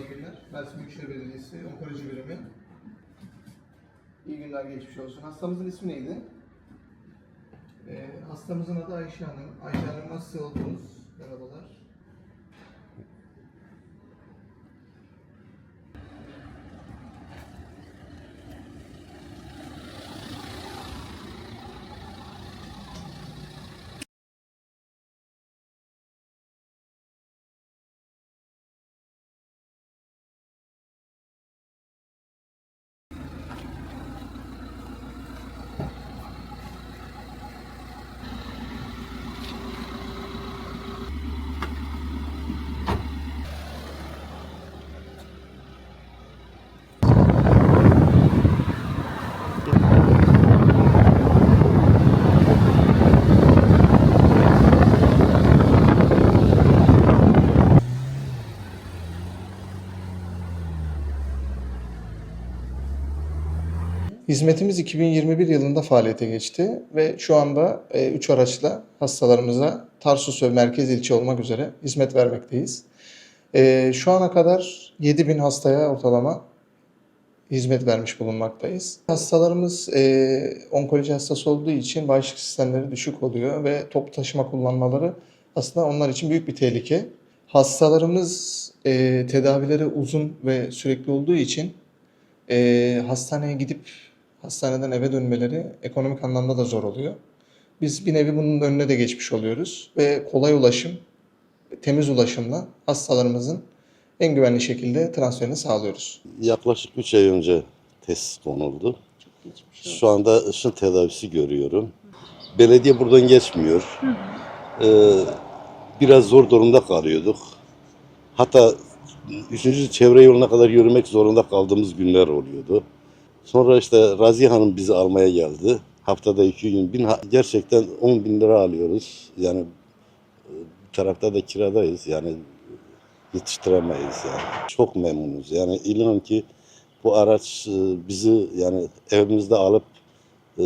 yayınlar. Mersin Büyükşehir Belediyesi Onkoloji Birimi. İyi günler, geçmiş olsun. Hastamızın ismi neydi? Ee, hastamızın adı Ayşe Hanım. Ayşe Hanım nasıl oldunuz? Merhabalar. Hizmetimiz 2021 yılında faaliyete geçti ve şu anda 3 araçla hastalarımıza Tarsus ve merkez ilçe olmak üzere hizmet vermekteyiz. E, Şu ana kadar 7000 hastaya ortalama hizmet vermiş bulunmaktayız. Hastalarımız e, onkoloji hastası olduğu için bağışıklık sistemleri düşük oluyor ve toplu taşıma kullanmaları aslında onlar için büyük bir tehlike. Hastalarımız e, tedavileri uzun ve sürekli olduğu için e, hastaneye gidip hastaneden eve dönmeleri ekonomik anlamda da zor oluyor. Biz bir nevi bunun önüne de geçmiş oluyoruz ve kolay ulaşım, temiz ulaşımla hastalarımızın en güvenli şekilde transferini sağlıyoruz. Yaklaşık 3 ay önce tesis konuldu. Şu anda ışın tedavisi görüyorum. Belediye buradan geçmiyor. Ee, biraz zor durumda kalıyorduk. Hatta 3. çevre yoluna kadar yürümek zorunda kaldığımız günler oluyordu. Sonra işte Raziye Hanım bizi almaya geldi. Haftada iki gün. Bin, gerçekten 10 bin lira alıyoruz. Yani e, bir tarafta da kiradayız. Yani yetiştiremeyiz yani. Çok memnunuz. Yani inan ki bu araç e, bizi yani evimizde alıp e,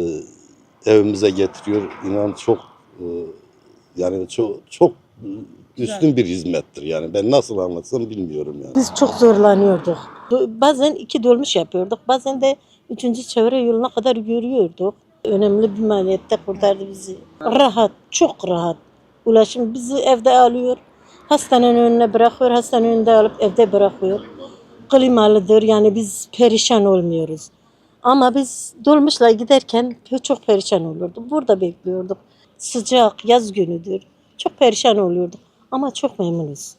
evimize getiriyor. İnan çok yani çok çok üstün bir hizmettir yani. Ben nasıl anlatsam bilmiyorum yani. Biz çok zorlanıyorduk. Bazen iki dolmuş yapıyorduk. Bazen de üçüncü çevre yoluna kadar yürüyorduk. Önemli bir maliyette kurtardı bizi. Rahat, çok rahat. Ulaşım bizi evde alıyor. Hastanenin önüne bırakıyor. Hastanenin önünde alıp evde bırakıyor. Klimalıdır yani biz perişan olmuyoruz. Ama biz dolmuşla giderken çok perişan olurduk. Burada bekliyorduk. Sıcak, yaz günüdür. Çok perişan oluyorduk. Ama çok memnunuz.